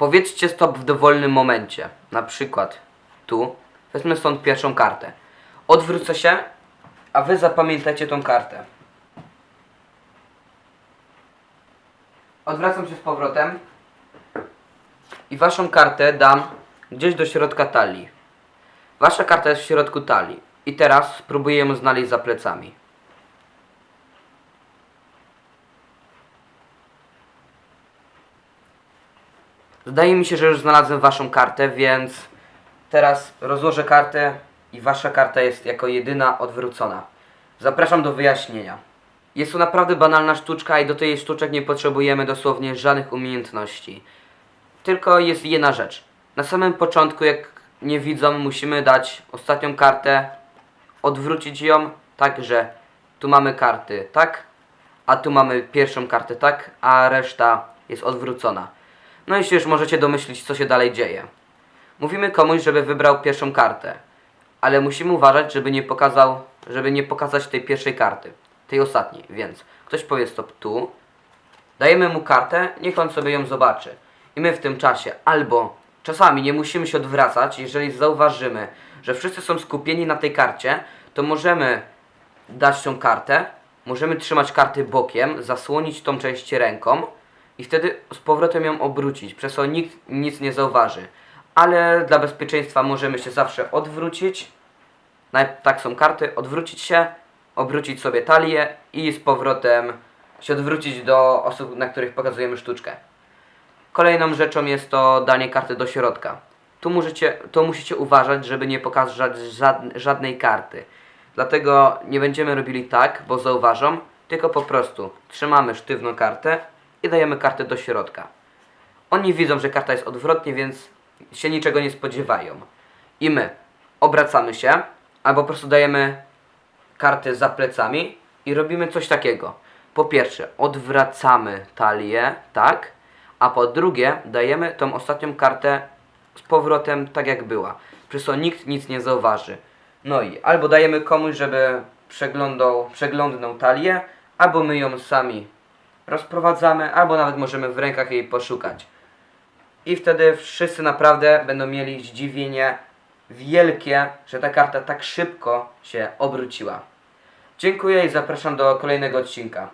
Powiedzcie stop w dowolnym momencie. Na przykład tu. Wezmę stąd pierwszą kartę. Odwrócę się, a wy zapamiętajcie tą kartę. Odwracam się z powrotem i waszą kartę dam gdzieś do środka talii. Wasza karta jest w środku talii. I teraz spróbuję ją znaleźć za plecami. Zdaje mi się, że już znalazłem waszą kartę, więc teraz rozłożę kartę i wasza karta jest jako jedyna odwrócona. Zapraszam do wyjaśnienia. Jest to naprawdę banalna sztuczka i do tej sztuczek nie potrzebujemy dosłownie żadnych umiejętności. Tylko jest jedna rzecz. Na samym początku, jak nie widzą, musimy dać ostatnią kartę, odwrócić ją tak, że tu mamy karty tak, a tu mamy pierwszą kartę tak, a reszta jest odwrócona. No i się już możecie domyślić, co się dalej dzieje. Mówimy komuś, żeby wybrał pierwszą kartę, ale musimy uważać, żeby nie pokazał, żeby nie pokazać tej pierwszej karty, tej ostatniej, więc ktoś powie stop tu, dajemy mu kartę, niech on sobie ją zobaczy. I my w tym czasie albo czasami nie musimy się odwracać, jeżeli zauważymy, że wszyscy są skupieni na tej karcie, to możemy dać tą kartę, możemy trzymać karty bokiem, zasłonić tą część ręką i wtedy z powrotem ją obrócić, przez co nikt nic nie zauważy. Ale dla bezpieczeństwa możemy się zawsze odwrócić, tak są karty, odwrócić się, obrócić sobie talię i z powrotem się odwrócić do osób, na których pokazujemy sztuczkę. Kolejną rzeczą jest to danie karty do środka. Tu musicie, tu musicie uważać, żeby nie pokazać żad, żadnej karty. Dlatego nie będziemy robili tak, bo zauważą, tylko po prostu trzymamy sztywną kartę i dajemy kartę do środka. Oni widzą, że karta jest odwrotnie, więc się niczego nie spodziewają. I my obracamy się, albo po prostu dajemy karty za plecami i robimy coś takiego. Po pierwsze, odwracamy talię, tak, a po drugie, dajemy tą ostatnią kartę z powrotem tak jak była. Przez to nikt nic nie zauważy. No i albo dajemy komuś, żeby przeglądał, przeglądnął talię, albo my ją sami rozprowadzamy, albo nawet możemy w rękach jej poszukać. I wtedy wszyscy naprawdę będą mieli zdziwienie wielkie, że ta karta tak szybko się obróciła. Dziękuję i zapraszam do kolejnego odcinka.